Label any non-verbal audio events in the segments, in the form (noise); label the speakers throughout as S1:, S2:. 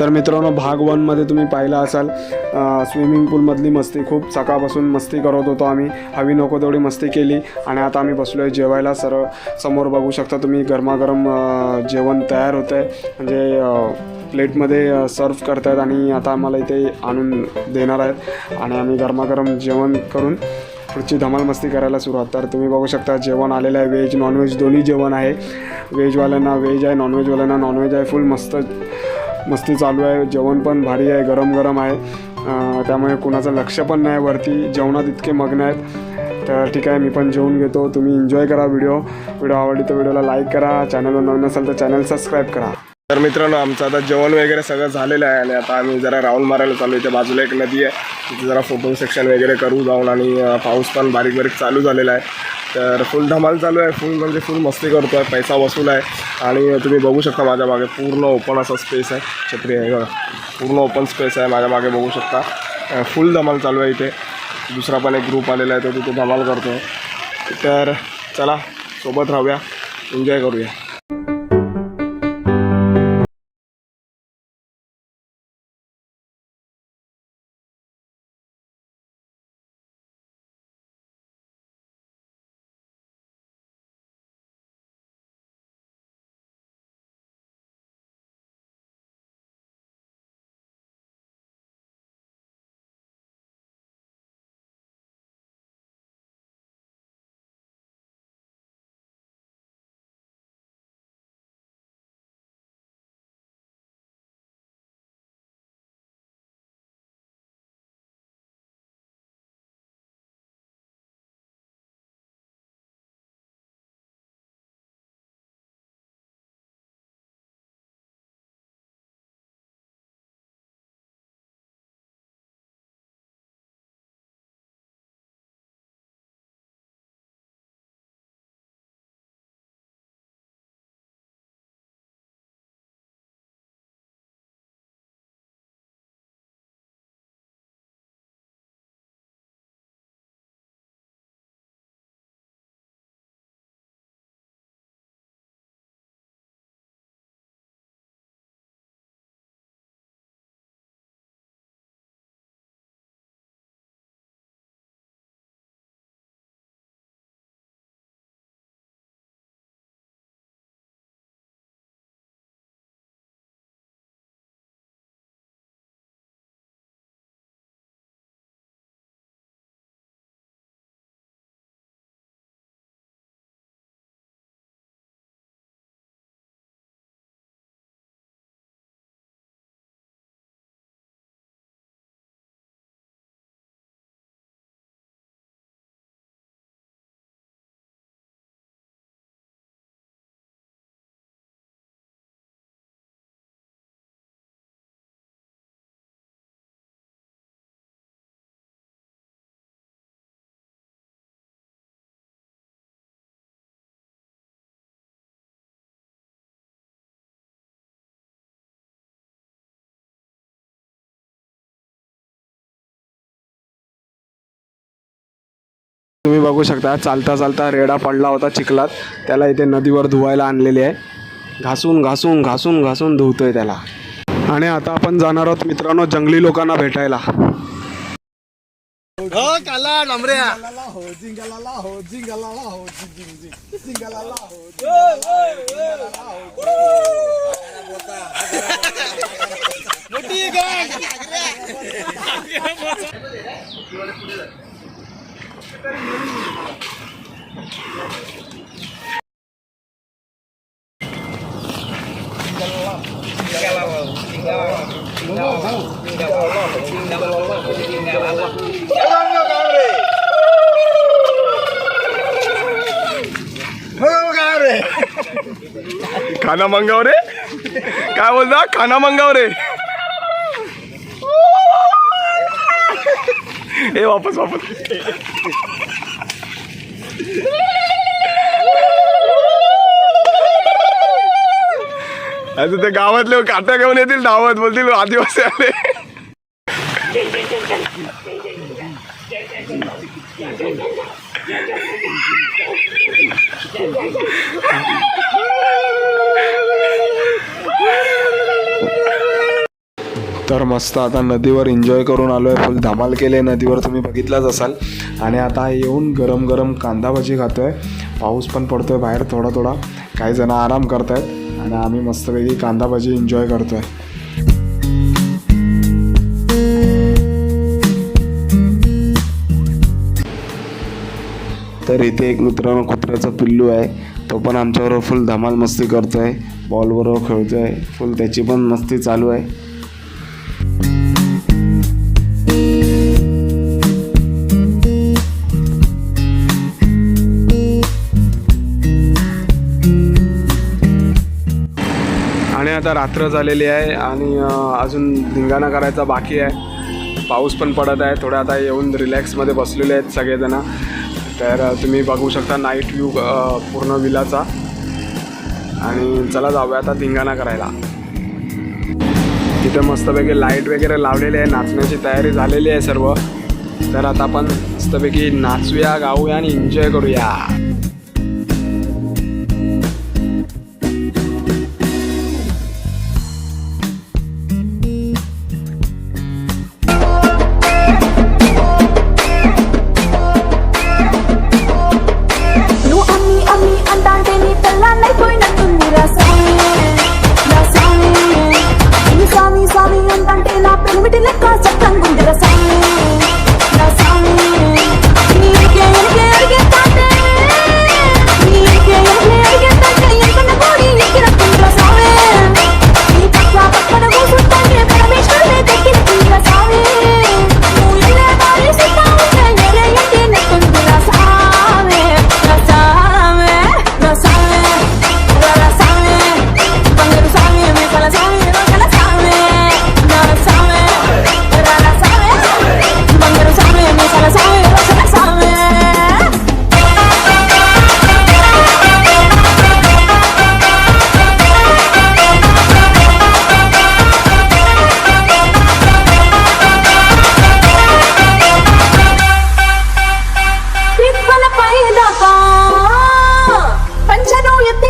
S1: तर मित्रांनो भाग वनमध्ये तुम्ही पाहिलं असाल स्विमिंग पूलमधली मस्ती. खूप सकाळपासून मस्ती करत होतो आम्ही. हवी नको तेवढी मस्ती केली आणि आता आम्ही बसलो आहे जेवायला. सर्व समोर बघू शकता तुम्ही गरमागरम जेवण तयार होतं आहे म्हणजे प्लेटमध्ये सर्व करतायत आणि आता आम्हाला इथे आणून देणार आहेत. आणि आम्ही गरमागरम जेवण करून पुढची धमाल मस्ती करायला सुरुवात. तर तुम्ही बघू शकता जेवण आलेलं आहे. व्हेज नॉनव्हेज दोन्ही जेवण आहे. व्हेजवाल्यांना व्हेज आहे नॉनव्हेजवाल्यांना नॉनव्हेज आहे. फुल मस्त मस्ती चालू आहे जेवण पण भारी आहे गरम गरम आहे त्यामुळे कुणाचं लक्ष पण नाही वरती जेवणात इतके मग्न आहेत. तर ठीक आहे मी पण जेवून घेतो. तुम्ही एन्जॉय करा व्हिडिओ व्हिडिओ आवडली तर व्हिडिओला लाईक करा. चॅनलवर नवीन असेल तर चॅनल सबस्क्राईब करा. तर मित्रांनो आमचं आता जेवण वगैरे सगळं झालेलं आहे आणि आता आम्ही जरा राऊंड मारायला चालू इथे बाजूला एक नदी आहे. तिथे जरा फोटो सेक्शन वगैरे करू जाऊन आणि पाऊस पण बारीक बारीक चालू झालेला आहे. तर फुल धमाल चालू आहे. फुल म्हणजे फुल मस्ती करतो आहे पैसा वसूल आहे. आणि तुम्ही बघू शकता माझ्या मागे पूर्ण ओपन असा स्पेस आहे. छत्री आहे पूर्ण ओपन स्पेस आहे. माझ्या मागे बघू शकता. फुल धमाल चालू आहे इथे. दुसरा पण एक ग्रुप आलेला आहे. तो तिथे धमाल करतो आहे तर चला सोबत राहूया. एन्जॉय करूया. तुम्ही बघू शकता चालता चालता रेडा पडला होता चिखलात. त्याला इथे नदीवर धुवायला आणलेले आहे. घासून घासून घासून घासून धुवतोय त्याला. आणि आता आपण जाणार आहोत मित्रांनो जंगली लोकांना भेटायला. (laughs) खाना मंगाव रे? काय बोलता? खाना मंगाव रे? ए वापस वापस आता ते गावातले काट्या घेऊन येतील धावत बोलतील आदिवासी आले. तर मस्त आता नदीवर एन्जॉय करून आलो आहे फुल धमाल केले नदीवर तुम्ही बघितलाच असाल. आणि आता येऊन गरम गरम कांदा भजी खातो आहे पाऊस पण पडतो आहे बाहेर थोडा थोडा. काही जण आराम करत आहेत आणि आम्ही मस्तपैकी कांदा भजी एन्जॉय करतो आहे तर इथे एक मित्रांनो कुत्र्याचा पिल्लू आहे. तो पण आमच्याबरोबर फुल धमाल मस्ती करतो आहे बॉलबरोबर खेळतो आहे फुल त्याची पण मस्ती चालू आहे.
S2: आता रात्र झालेली आहे आणि अजून धिंगाणा करायचा बाकी आहे. पाऊस पण पडत आहे. थोडं आता येऊन रिलॅक्समध्ये बसलेले आहेत सगळेजणं. तर तुम्ही बघू शकता नाईट व्ह्यू पूर्ण विलाचा. आणि चला जाऊया आता धिंगाणा करायला. तिथे मस्तपैकी लाइट वगैरे लावलेली आहे. नाचण्याची तयारी झालेली आहे सर्व. तर आता आपण मस्तपैकी नाचूया गाऊया आणि एन्जॉय करूया.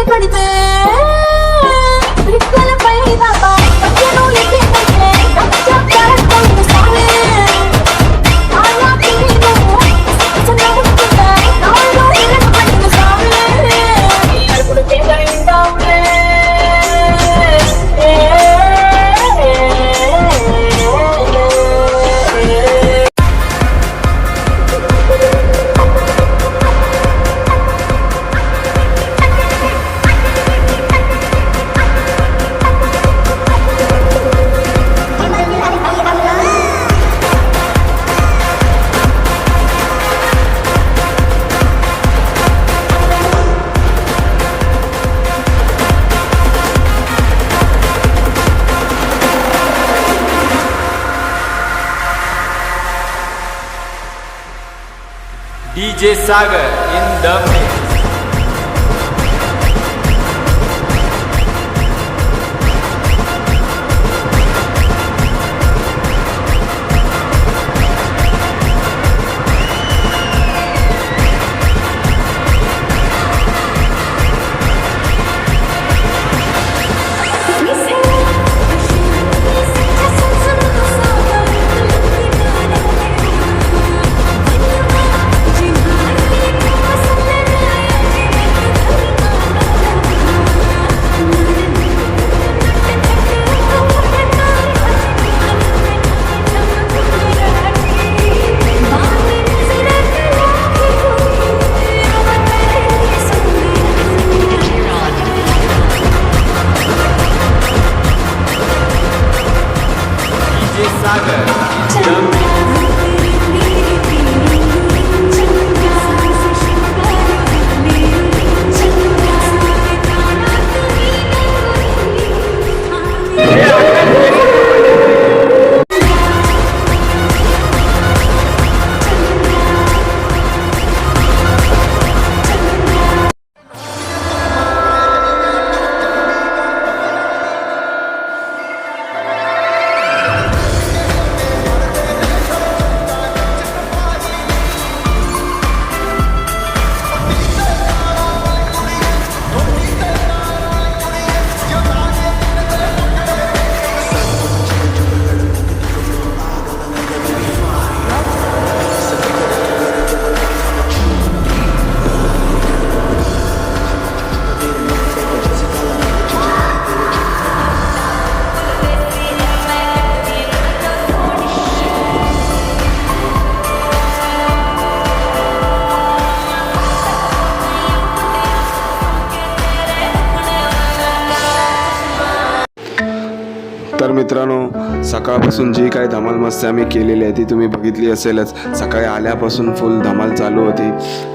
S3: Everybody, baby.
S4: DJ Sagar in the mix.
S3: saga. Jump
S1: सकाळपासून जी काही धमाल मस्ती आम्ही केलेली आहे ती तुम्ही बघितली असेलच. सकाळी आल्यापासून फुल धमाल चालू होती.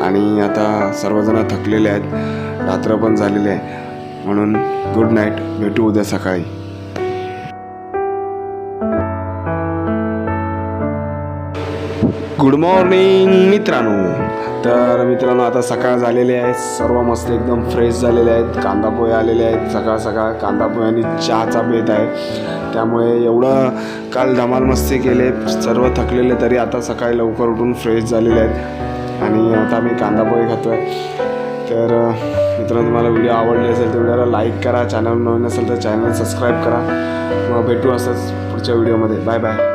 S1: आणि आता सर्वजण थकलेले आहेत. रात्र पण झालेली आहे. म्हणून गुड नाईट भेटू उद्या सकाळी. गुड मॉर्निंग मित्रांनो. तर मित्रांनो आता सकाळ झालेली आहे. सर्व मस्त एकदम फ्रेश झालेले आहेत. कांदा पोहे आलेले आहेत. सकाळ सकाळ कांदा पोहे आणि चहाचा बेत आहे. त्यामुळे एवढं काल धमाल मस्ती केले. सर्व थकलेले तरी आता सकाळी लवकर उठून फ्रेश झालेले आहेत. आणि आता मी कांदा पोहे खातो आहे तर मित्रांनो तुम्हाला व्हिडिओ आवडले असेल तर व्हिडिओला लाईक करा. चॅनल नवीन असेल तर चॅनल सबस्क्राईब करा. मग भेटू असंच पुढच्या व्हिडिओमध्ये बाय बाय